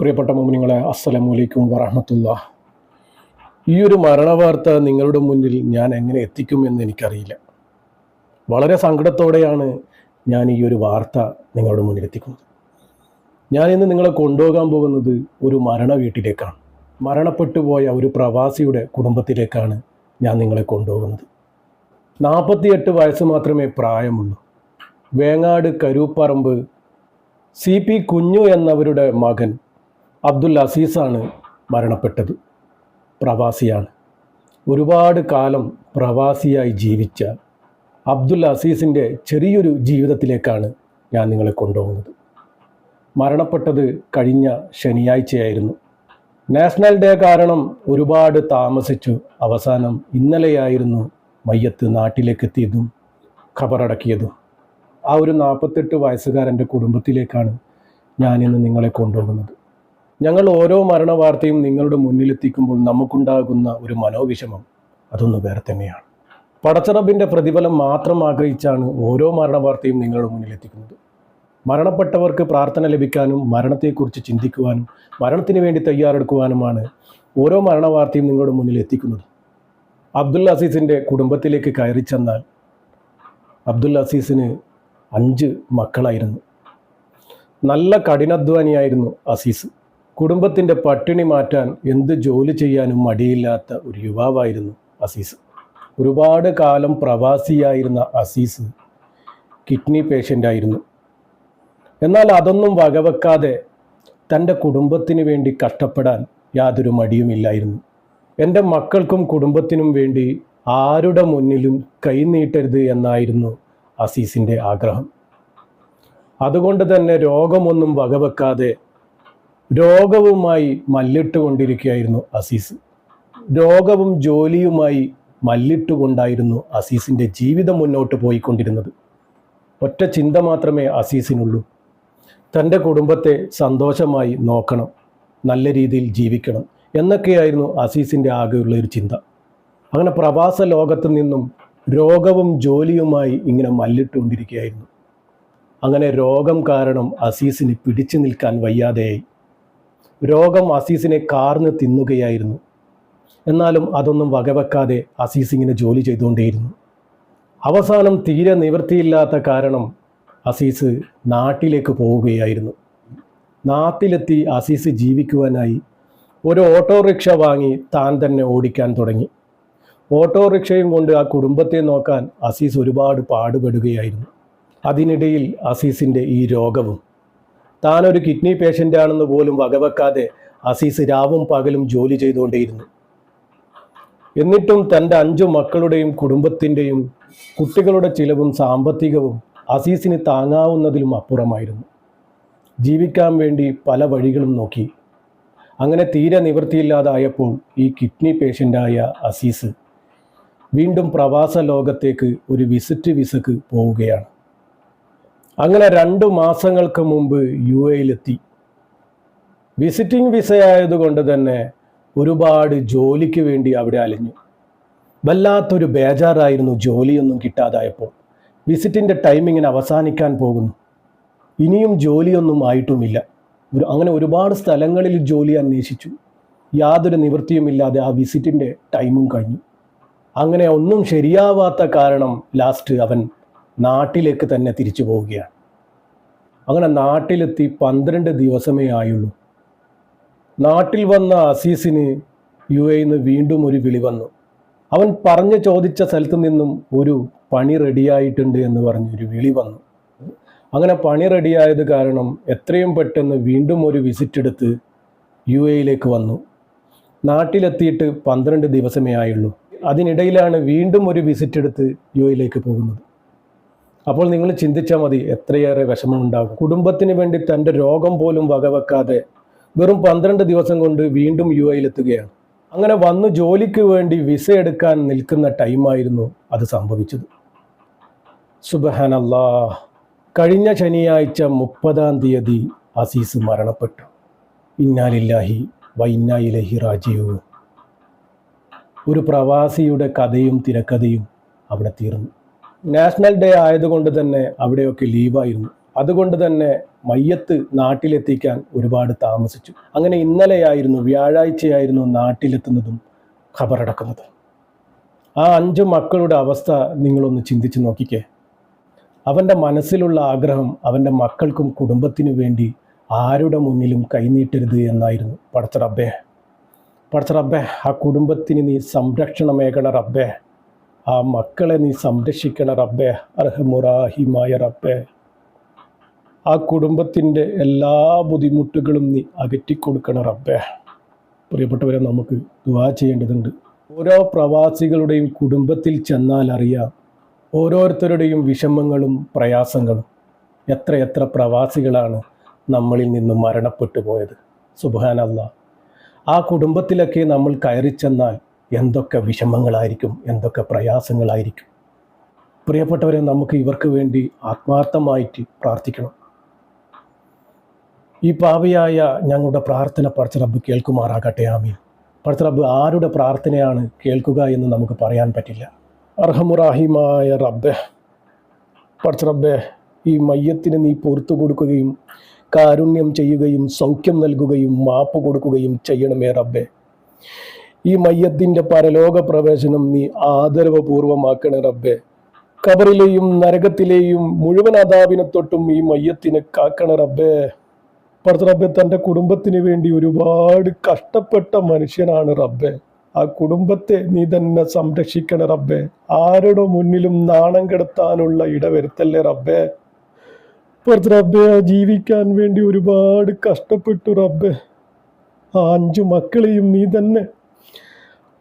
പ്രിയപ്പെട്ട മോമിനിങ്ങളെ അസ്സലാം വലൈക്കും വറഹമത്തുള്ള ഈ ഒരു മരണവാർത്ത നിങ്ങളുടെ മുന്നിൽ ഞാൻ എങ്ങനെ എത്തിക്കുമെന്ന് എനിക്കറിയില്ല. വളരെ സങ്കടത്തോടെയാണ് ഞാൻ ഈ ഒരു വാർത്ത നിങ്ങളുടെ മുന്നിൽ എത്തിക്കുന്നത്. ഞാൻ ഇന്ന് നിങ്ങളെ കൊണ്ടുപോകാൻ പോകുന്നത് ഒരു മരണ വീട്ടിലേക്കാണ്. മരണപ്പെട്ടു പോയ ഒരു പ്രവാസിയുടെ കുടുംബത്തിലേക്കാണ് ഞാൻ നിങ്ങളെ കൊണ്ടുപോകുന്നത്. നാൽപ്പത്തിയെട്ട് വയസ്സ് മാത്രമേ പ്രായമുള്ളൂ. വേങ്ങാട് കരൂപ്പറമ്പ് സി പി കുഞ്ഞു എന്നവരുടെ മകൻ അബ്ദുൽ അസീസാണ് മരണപ്പെട്ടത്. പ്രവാസിയാണ്. ഒരുപാട് കാലം പ്രവാസിയായി ജീവിച്ച അബ്ദുൽ അസീസിന്റെ ചെറിയൊരു ജീവിതത്തിലേക്കാണ് ഞാൻ നിങ്ങളെ കൊണ്ടുപോകുന്നത്. മരണപ്പെട്ടത് കഴിഞ്ഞ ശനിയാഴ്ചയായിരുന്നു. നാഷണൽ ഡേ കാരണം ഒരുപാട് താമസിച്ചു. അവസാനം ഇന്നലെയായിരുന്നു മയ്യത്ത് നാട്ടിലേക്ക് എത്തിയതും ഖബറടക്കിയതും. ആ ഒരു നാൽപ്പത്തെട്ട് വയസ്സുകാരന്റെ കുടുംബത്തിലേക്കാണ് ഞാനിന്ന് നിങ്ങളെ കൊണ്ടുപോകുന്നത്. ഞങ്ങൾ ഓരോ മരണവാർത്തയും നിങ്ങളുടെ മുന്നിലെത്തിക്കുമ്പോൾ നമുക്കുണ്ടാകുന്ന ഒരു മനോവിഷമം അതൊന്ന് വേറെ തന്നെയാണ്. പടച്ചറബിന്റെ പ്രതിഫലം മാത്രം ആഗ്രഹിച്ചാണ് ഓരോ മരണവാർത്തയും നിങ്ങളുടെ മുന്നിലെത്തിക്കുന്നത്. മരണപ്പെട്ടവർക്ക് പ്രാർത്ഥന ലഭിക്കാനും മരണത്തെക്കുറിച്ച് ചിന്തിക്കുവാനും മരണത്തിന് വേണ്ടി തയ്യാറെടുക്കുവാനുമാണ് ഓരോ മരണവാർത്തയും നിങ്ങളുടെ മുന്നിൽ എത്തിക്കുന്നത്. അബ്ദുൽ അസീസിന്റെ കുടുംബത്തിലേക്ക് കയറി ചെന്നാൽ അബ്ദുൽ അസീസിന് അഞ്ച് മക്കളായിരുന്നു. നല്ല കഠിനാധ്വാനിയായിരുന്നു അസീസ്. കുടുംബത്തിന്റെ പട്ടിണി മാറ്റാൻ എന്ത് ജോലി ചെയ്യാനും മടിയില്ലാത്ത ഒരു യുവാവായിരുന്നു അസീസ്. ഒരുപാട് കാലം പ്രവാസിയായിരുന്ന അസീസ് കിഡ്നി പേഷ്യന്റായിരുന്നു എന്നാൽ അതൊന്നും വകവെക്കാതെ തന്റെ കുടുംബത്തിന് വേണ്ടി കഷ്ടപ്പെടാൻ യാതൊരു മടിയുമില്ലായിരുന്നു. എന്റെ മക്കൾക്കും കുടുംബത്തിനും വേണ്ടി ആരുടെ മുന്നിലും കൈനീട്ടരുത് എന്നായിരുന്നു അസീസിന്റെ ആഗ്രഹം. അതുകൊണ്ട് തന്നെ രോഗമൊന്നും വകവെക്കാതെ രോഗവുമായി മല്ലിട്ടുകൊണ്ടിരിക്കുകയായിരുന്നു അസീസ്. രോഗവും ജോലിയുമായി മല്ലിട്ടുകൊണ്ടായിരുന്നു അസീസിന്റെ ജീവിതം മുന്നോട്ട് പോയിക്കൊണ്ടിരുന്നത്. ഒറ്റ ചിന്ത മാത്രമേ അസീസിനുള്ളൂ. തന്റെ കുടുംബത്തെ സന്തോഷമായി നോക്കണം നല്ല രീതിയിൽ ജീവിക്കണം എന്നൊക്കെയായിരുന്നു അസീസിന്റെ ആകെയുള്ള ഒരു ചിന്ത. അങ്ങനെ പ്രവാസ ലോകത്ത് നിന്നും രോഗവും ജോലിയുമായി ഇങ്ങനെ മല്ലിട്ടുകൊണ്ടിരിക്കുകയായിരുന്നു. അങ്ങനെ രോഗം കാരണം അസീസിന് പിടിച്ചു നിൽക്കാൻ വയ്യാതെയായി. രോഗം അസീസിനെ കാർന്ന് തിന്നുകയായിരുന്നു. എന്നാലും അതൊന്നും വകവെക്കാതെ അസീസ് ഇങ്ങനെ ജോലി ചെയ്തുകൊണ്ടേയിരുന്നു. അവസാനം തീരെ നിവൃത്തിയില്ലാത്ത കാരണം അസീസ് നാട്ടിലേക്ക് പോവുകയായിരുന്നു. നാട്ടിലെത്തി അസീസ് ജീവിക്കുവാനായി ഒരു ഓട്ടോറിക്ഷ വാങ്ങി താൻ തന്നെ ഓടിക്കാൻ തുടങ്ങി. ഓട്ടോറിക്ഷയും കൊണ്ട് ആ കുടുംബത്തെ നോക്കാൻ അസീസ് ഒരുപാട് പാടുപെടുകയായിരുന്നു. അതിനിടയിൽ അസീസിന്റെ ഈ രോഗവും താനൊരു കിഡ്നി പേഷ്യന്റ് ആണെന്ന് പോലും വകവെക്കാതെ അസീസ് രാവും പകലും ജോലി ചെയ്തുകൊണ്ടേയിരുന്നു. എന്നിട്ടും തന്റെ അഞ്ചു മക്കളുടെയും കുടുംബത്തിന്റെയും കുട്ടികളുടെ ചിലവും സാമ്പത്തികവും അസീസിന് താങ്ങാവുന്നതിലും അപ്പുറമായിരുന്നു. ജീവിക്കാൻ വേണ്ടി പല വഴികളും നോക്കി. അങ്ങനെ തീരെ നിവൃത്തിയില്ലാതായപ്പോൾ ഈ കിഡ്നി പേഷ്യന്റായ അസീസ് വീണ്ടും പ്രവാസ ലോകത്തേക്ക് ഒരു വിസിറ്റ് വിസക്ക് പോവുകയാണ്. അങ്ങനെ രണ്ട് മാസങ്ങൾക്ക് മുമ്പ് യു എയിലെത്തി. വിസിറ്റിംഗ് വിസയായതുകൊണ്ട് തന്നെ ഒരുപാട് ജോലിക്ക് വേണ്ടി അവിടെ അലഞ്ഞു. വല്ലാത്തൊരു ബേജാറായിരുന്നു ജോലിയൊന്നും കിട്ടാതായപ്പോൾ. വിസിറ്റിന്റെ ടൈമിങ്ങിന് അവസാനിക്കാൻ പോകുന്നു. ഇനിയും ജോലിയൊന്നും ആയിട്ടുമില്ല. അങ്ങനെ ഒരുപാട് സ്ഥലങ്ങളിൽ ജോലി അന്വേഷിച്ചു. യാതൊരു നിവൃത്തിയുമില്ലാതെ ആ വിസിറ്റിന്റെ ടൈമും കഴിഞ്ഞു. അങ്ങനെ ഒന്നും ശരിയാവാത്ത കാരണം ലാസ്റ്റ് അവൻ നാട്ടിലേക്ക് തന്നെ തിരിച്ചു പോവുകയാണ്. അങ്ങനെ നാട്ടിലെത്തി പന്ത്രണ്ട് ദിവസമേ ആയുള്ളൂ. നാട്ടിൽ വന്ന അസീസിന് യു എയിൽ നിന്ന് വീണ്ടും ഒരു വിളി വന്നു. അവൻ പറഞ്ഞു ചോദിച്ച സ്ഥലത്ത് നിന്നും ഒരു പണി റെഡിയായിട്ടുണ്ട് എന്ന് പറഞ്ഞൊരു വിളി വന്നു. അങ്ങനെ പണി റെഡിയായത് കാരണം എത്രയും പെട്ടെന്ന് വീണ്ടും ഒരു വിസിറ്റ് എടുത്ത് യു എയിലേക്ക് വന്നു. നാട്ടിലെത്തിയിട്ട് പന്ത്രണ്ട് ദിവസമേ ആയുള്ളൂ. അതിനിടയിലാണ് വീണ്ടും ഒരു വിസിറ്റ് എടുത്ത് യു എയിലേക്ക് പോകുന്നത്. അപ്പോൾ നിങ്ങൾ ചിന്തിച്ചാൽ മതി എത്രയേറെ വിഷമമുണ്ടാകും കുടുംബത്തിന് വേണ്ടി തന്റെ രോഗം പോലും വകവെക്കാതെ വെറും പന്ത്രണ്ട് ദിവസം കൊണ്ട് വീണ്ടും യു എയിലെത്തുകയാണ് അങ്ങനെ വന്ന് ജോലിക്ക് വേണ്ടി വിസ എടുക്കാൻ നിൽക്കുന്ന ടൈമായിരുന്നു അത് സംഭവിച്ചത്. സുബഹാനല്ലാ. കഴിഞ്ഞ ശനിയാഴ്ച മുപ്പതാം തീയതി അസീസ് മരണപ്പെട്ടു. ഇന്നാലില്ലാഹി വൈന്നായിലഹി രാജീവ് ഒരു പ്രവാസിയുടെ കഥയും തിരക്കഥയും അവിടെ തീർന്നു. നാഷണൽ ഡേ ആയതുകൊണ്ട് തന്നെ അവിടെയൊക്കെ ലീവായിരുന്നു. അതുകൊണ്ട് തന്നെ മയ്യത്ത് നാട്ടിലെത്തിക്കാൻ ഒരുപാട് താമസിച്ചു. അങ്ങനെ ഇന്നലെയായിരുന്നു വ്യാഴാഴ്ചയായിരുന്നു നാട്ടിലെത്തുന്നതും ഖബറടക്കുന്നതും. ആ അഞ്ച് മക്കളുടെ അവസ്ഥ നിങ്ങളൊന്ന് ചിന്തിച്ചു നോക്കിക്കേ. അവന്റെ മനസ്സിലുള്ള ആഗ്രഹം അവന്റെ മക്കൾക്കും കുടുംബത്തിനു വേണ്ടി ആരുടെ മുന്നിലും കൈനീട്ടരുത് എന്നായിരുന്നു. പടച്ച റബ്ബേ പടച്ച റബ്ബേ ആ കുടുംബത്തിന് നീ സംരക്ഷണമേകണ റബ്ബേ. ആ മക്കളെ നീ സംരക്ഷിക്കണ റബ്ബെ അർഹമുറാഹിമായ റബ്ബെ. ആ കുടുംബത്തിന്റെ എല്ലാ ബുദ്ധിമുട്ടുകളും നീ അകറ്റിക്കൊടുക്കണ റബ്ബെ. പ്രിയപ്പെട്ടവരെ നമുക്ക് ദുവാ ചെയ്യേണ്ടതുണ്ട്. ഓരോ പ്രവാസികളുടെയും കുടുംബത്തിൽ ചെന്നാൽ അറിയാം ഓരോരുത്തരുടെയും വിഷമങ്ങളും പ്രയാസങ്ങളും എത്രയെത്ര എത്ര പ്രവാസികളാണ് നമ്മളിൽ നിന്ന് മരണപ്പെട്ടു പോയത്. സുബാനല്ല ആ കുടുംബത്തിലൊക്കെ നമ്മൾ കയറി ചെന്നാൽ എന്തൊക്കെ വിഷമങ്ങളായിരിക്കും എന്തൊക്കെ പ്രയാസങ്ങളായിരിക്കും. പ്രിയപ്പെട്ടവരെ നമുക്ക് ഇവർക്ക് വേണ്ടി ആത്മാർത്ഥമായിട്ട് പ്രാർത്ഥിക്കണം. ഈ പാവിയായ ഞങ്ങളുടെ പ്രാർത്ഥന പടച്ചറബ് കേൾക്കുമാറാകട്ടെ ആമീൻ. പടച്ചറബ് ആരുടെ പ്രാർത്ഥനയാണ് കേൾക്കുക എന്ന് നമുക്ക് പറയാൻ പറ്റില്ല. അർഹമുറാഹിമായ റബ്ബെ പടച്ചറബ്ബെ ഈ മയ്യത്തിന് നീ പുറത്തു കൊടുക്കുകയും കാരുണ്യം ചെയ്യുകയും സൗഖ്യം നൽകുകയും മാപ്പ് കൊടുക്കുകയും ചെയ്യണമേ റബ്ബെ. ഈ മയ്യത്തിന്റെ പരലോക പ്രവേശനം നീ ആദരവപൂർവമാക്കണേ റബ്ബെ. കബറിലെയും നരകത്തിലെയും മുഴുവൻ അതാവിനെ തൊട്ടും ഈ മയ്യത്തിനെ കാക്കണ റബ്ബേ. റബ്ബെ തന്റെ കുടുംബത്തിന് വേണ്ടി ഒരുപാട് കഷ്ടപ്പെട്ട മനുഷ്യനാണ് റബ്ബെ. ആ കുടുംബത്തെ നീ തന്നെ സംരക്ഷിക്കണ റബ്ബെ. ആരുടെ മുന്നിലും നാണം കെടുത്താനുള്ള ഇടവരുത്തല്ലേ റബ്ബെ. പറഞ്ഞ റബ്ബെ ആ ജീവിക്കാൻ വേണ്ടി ഒരുപാട് കഷ്ടപ്പെട്ടു റബ്ബെ. ആ അഞ്ചു മക്കളെയും നീ തന്നെ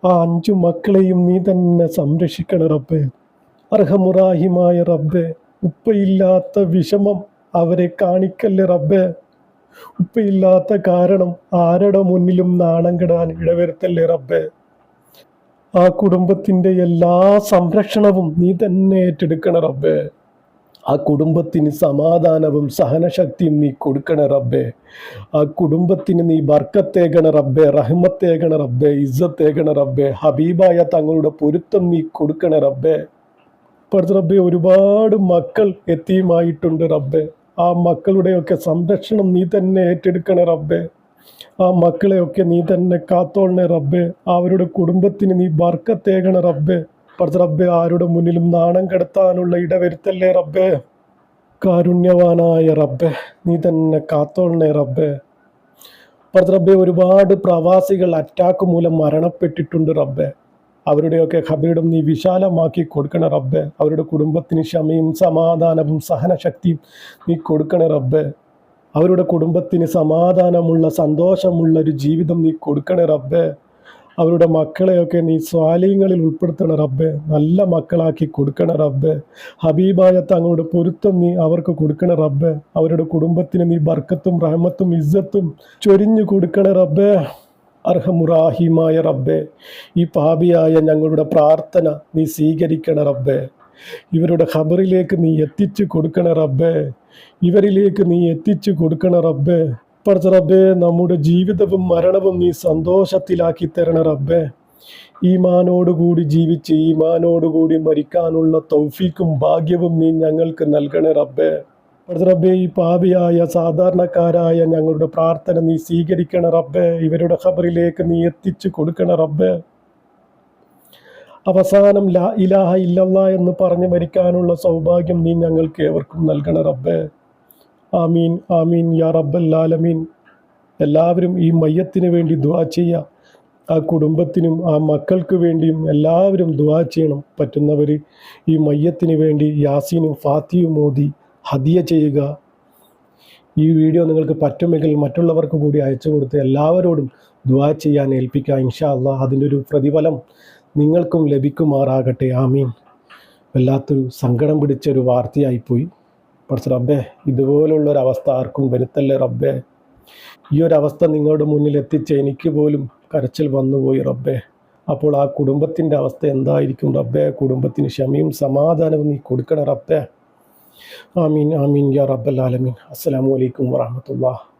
ആ അഞ്ചു മക്കളെയും നീ തന്നെ സംരക്ഷിക്കണ റബ്ബെ. അർഹമുറാഹിമായ റബ്ബെ ഉപ്പയില്ലാത്ത വിഷമം അവരെ കാണിക്കല്ലേ റബ്ബെ. ഉപ്പയില്ലാത്ത കാരണം ആരുടെ മുന്നിലും നാണം കെടാൻ ഇടവരുത്തല്ലേ റബ്ബെ. ആ കുടുംബത്തിന്റെ എല്ലാ സംരക്ഷണവും നീ തന്നെ ഏറ്റെടുക്കണ റബ്ബെ. ആ കുടുംബത്തിന് സമാധാനവും സഹനശക്തിയും നീ കൊടുക്കണ റബ്ബേ. ആ കുടുംബത്തിന് നീ ബർക്കത്തേകണ റബ്ബെ റഹ്മത്തേകണ റബ്ബെ ഇസ്സത്തേകണ റബ്ബെ ഹബീബായ തങ്ങളുടെ പൊരുത്തം നീ കൊടുക്കണ റബ്ബെ. പഠിച്ച റബ്ബെ ഒരുപാട് മക്കൾ എത്തിയുമായിട്ടുണ്ട് റബ്ബെ. ആ മക്കളുടെയൊക്കെ സംരക്ഷണം നീ തന്നെ ഏറ്റെടുക്കണ റബ്ബെ. ആ മക്കളെയൊക്കെ നീ തന്നെ കാത്തോളണേ റബ്ബെ. അവരുടെ കുടുംബത്തിന് നീ ബർക്കത്തേകണ റബ്ബെ. പഠിച്ച റബ്ബെ ആരുടെ മുന്നിലും നാണം കെടുത്താനുള്ള ഇടവരുത്തല്ലേ റബ്ബെ? കാരുണ്യവാനായ റബ്ബെ നീ തന്നെ കാത്തോളണേ റബ്ബെ. പഠിച്ച റബ്ബെ ഒരുപാട് പ്രവാസികൾ അറ്റാക്ക് മൂലം മരണപ്പെട്ടിട്ടുണ്ട് റബ്ബെ. അവരുടെയൊക്കെ ഖബീടും നീ വിശാലമാക്കി കൊടുക്കണ റബ്ബെ. അവരുടെ കുടുംബത്തിന് ക്ഷമയും സമാധാനവും സഹനശക്തിയും നീ കൊടുക്കണ റബ്ബെ. അവരുടെ കുടുംബത്തിന് സമാധാനമുള്ള സന്തോഷമുള്ള ഒരു ജീവിതം നീ കൊടുക്കണേ റബ്ബെ. അവരുടെ മക്കളെയൊക്കെ നീ സ്വാലയങ്ങളിൽ ഉൾപ്പെടുത്തണ റബ്ബെ. നല്ല മക്കളാക്കി കൊടുക്കണ റബ്ബെ. ഹബീബായ തങ്ങളുടെ പൊരുത്തം നീ അവർക്ക് കൊടുക്കണ റബ്ബെ. അവരുടെ കുടുംബത്തിന് നീ ബർക്കത്തും റഹ്മത്തും ഇസ്സത്തും ചൊരിഞ്ഞു കൊടുക്കണ റബ്ബെ. അർഹമുറാഹിമായ റബ്ബെ ഈ പാപിയായ ഞങ്ങളുടെ പ്രാർത്ഥന നീ സ്വീകരിക്കണ റബ്ബെ. ഇവരുടെ ഖബറിലേക്ക് നീ എത്തിച്ചു കൊടുക്കണ റബ്ബെ. ഇവരിലേക്ക് നീ എത്തിച്ചു കൊടുക്കണ റബ്ബെ. പഠിച്ച റബ്ബെ നമ്മുടെ ജീവിതവും മരണവും നീ സന്തോഷത്തിലാക്കി തരണ റബ്ബെ. ഈമാനോടുകൂടി ജീവിച്ച് ഈമാനോടുകൂടി മരിക്കാനുള്ള തൗഫീക്കും ഭാഗ്യവും നീ ഞങ്ങൾക്ക് നൽകണേ റബ്ബെ. റബ്ബെ ഈ പാപിയായ സാധാരണക്കാരായ ഞങ്ങളുടെ പ്രാർത്ഥന നീ സ്വീകരിക്കണ റബ്ബെ. ഇവരുടെ ഖബറിലേക്ക് നീ എത്തിച്ചു കൊടുക്കണ റബ്ബെ. അവസാനം ലാ ഇലാഹ ഇല്ലല്ല എന്ന് പറഞ്ഞ് മരിക്കാനുള്ള സൗഭാഗ്യം നീ ഞങ്ങൾക്ക് ഏവർക്കും നൽകണ റബ്ബെ. ആമീൻ ആമീൻ യാ റബ്ബല്ലാലമീൻ എല്ലാവരും ഈ മയ്യത്തിന് വേണ്ടി ദുവാ ചെയ്യുക ആ കുടുംബത്തിനും ആ മക്കൾക്ക് വേണ്ടിയും എല്ലാവരും ദുവാ ചെയ്യണം. പറ്റുന്നവർ ഈ മയ്യത്തിന് വേണ്ടി യാസീനും ഫാത്തിയും മോദി ഹദിയ ചെയ്യുക. ഈ വീഡിയോ നിങ്ങൾക്ക് പറ്റുമെങ്കിൽ മറ്റുള്ളവർക്ക് കൂടി അയച്ചു കൊടുത്ത് എല്ലാവരോടും ദുവാ ചെയ്യാൻ ഏൽപ്പിക്കുക ഇൻഷാ അള്ളാഹ് അതിന്റെ ഒരു പ്രതിഫലം നിങ്ങൾക്കും ലഭിക്കുമാറാകട്ടെ. ആമീൻ. വല്ലാത്തൊരു സങ്കടം പിടിച്ചൊരു വാർത്തയായിപ്പോയി. പക്ഷെ ഒരു അവസ്ഥ ആർക്കും വരുത്തല്ലേ റബ്ബെ? ഈ ഒരു അവസ്ഥ നിങ്ങളുടെ മുന്നിൽ എത്തിച്ച എനിക്ക് പോലും കരച്ചിൽ വന്നുപോയി റബ്ബെ. അപ്പോൾ ആ കുടുംബത്തിന്റെ അവസ്ഥ എന്തായിരിക്കും റബ്ബെ? കുടുംബത്തിന് ക്ഷമയും സമാധാനവും നീ കൊടുക്കണ റബ്ബെ. ആമീൻ ആമീൻ യാ റബ്ബൽ ആലമീൻ. അസ്സലാമു അലൈക്കും വറഹമത്തുള്ളാഹ്.